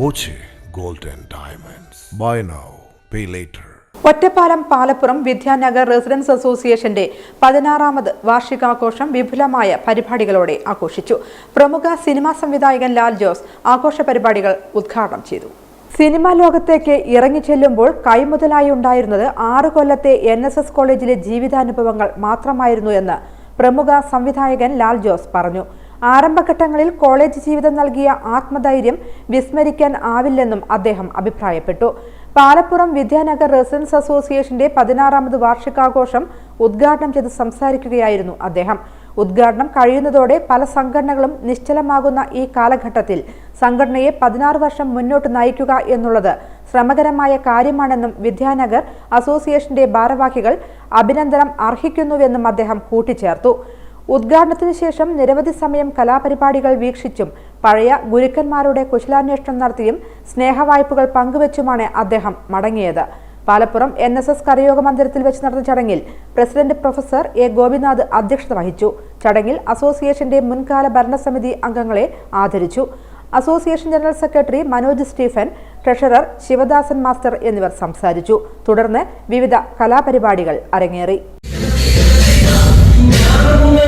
Boche gold and diamonds. Buy now pay later Ottapalam Palappuram Vidyanagar residents അസോസിയേഷന്റെ പതിനാറാമത് വാർഷികാഘോഷം വിപുലമായ പരിപാടികളോടെ ആഘോഷിച്ചു. പ്രമുഖ സിനിമാ സംവിധായകൻ ലാൽ ജോസ് ആഘോഷ പരിപാടികൾ ഉദ്ഘാടനം ചെയ്തു. സിനിമാ ലോകത്തേക്ക് ഇറങ്ങി ചെല്ലുമ്പോൾ കൈമുതലായി ഉണ്ടായിരുന്നത് ആറ് കൊല്ലത്തെ എൻ എസ് എസ് കോളേജിലെ ജീവിതാനുഭവങ്ങൾ മാത്രമായിരുന്നു എന്ന് പ്രമുഖ സംവിധായകൻ ലാൽ ജോസ് പറഞ്ഞു. ആരംഭഘട്ടങ്ങളിൽ കോളേജ് ജീവിതം നൽകിയ ആത്മധൈര്യം വിസ്മരിക്കാൻ ആവില്ലെന്നും അദ്ദേഹം അഭിപ്രായപ്പെട്ടു. പാലപ്പുറം വിദ്യാനഗർ റെസിഡൻസ് അസോസിയേഷന്റെ പതിനാറാമത് വാർഷികാഘോഷം ഉദ്ഘാടനം ചെയ്ത് സംസാരിക്കുകയായിരുന്നു അദ്ദേഹം. ഉദ്ഘാടനം കഴിയുന്നതോടെ പല സംഘടനകളും നിശ്ചലമാകുന്ന ഈ കാലഘട്ടത്തിൽ സംഘടനയെ പതിനാറ് വർഷം മുന്നോട്ട് നയിക്കുക എന്നുള്ളത് ശ്രമകരമായ കാര്യമാണെന്നും വിദ്യാനഗർ അസോസിയേഷന്റെ ഭാരവാഹികൾ അഭിനന്ദനം അർഹിക്കുന്നുവെന്നും അദ്ദേഹം കൂട്ടിച്ചേർത്തു. ഉദ്ഘാടനത്തിന് ശേഷം നിരവധി സമയം കലാപരിപാടികൾ വീക്ഷിച്ചും പഴയ ഗുരുക്കന്മാരുടെ കുശലാന്വേഷണം നടത്തിയും സ്നേഹവായ്പകൾ പങ്കുവച്ചുമാണ് അദ്ദേഹം മടങ്ങിയത്. പാലപ്പുറം എൻ എസ് എസ് കരയോഗ മന്ദിരത്തിൽ വെച്ച് നടന്ന ചടങ്ങിൽ പ്രസിഡന്റ് പ്രൊഫസർ എ ഗോപിനാഥ് അധ്യക്ഷത വഹിച്ചു. ചടങ്ങിൽ അസോസിയേഷന്റെ മുൻകാല ഭരണസമിതി അംഗങ്ങളെ ആദരിച്ചു. Association general secretary Manoj Stephen treasurer Sivadasan master എന്നിവർ സംസാരിച്ചു. തുടർന്ന് വിവിധ കലാപരിപാടികൾ അരങ്ങേറി ും.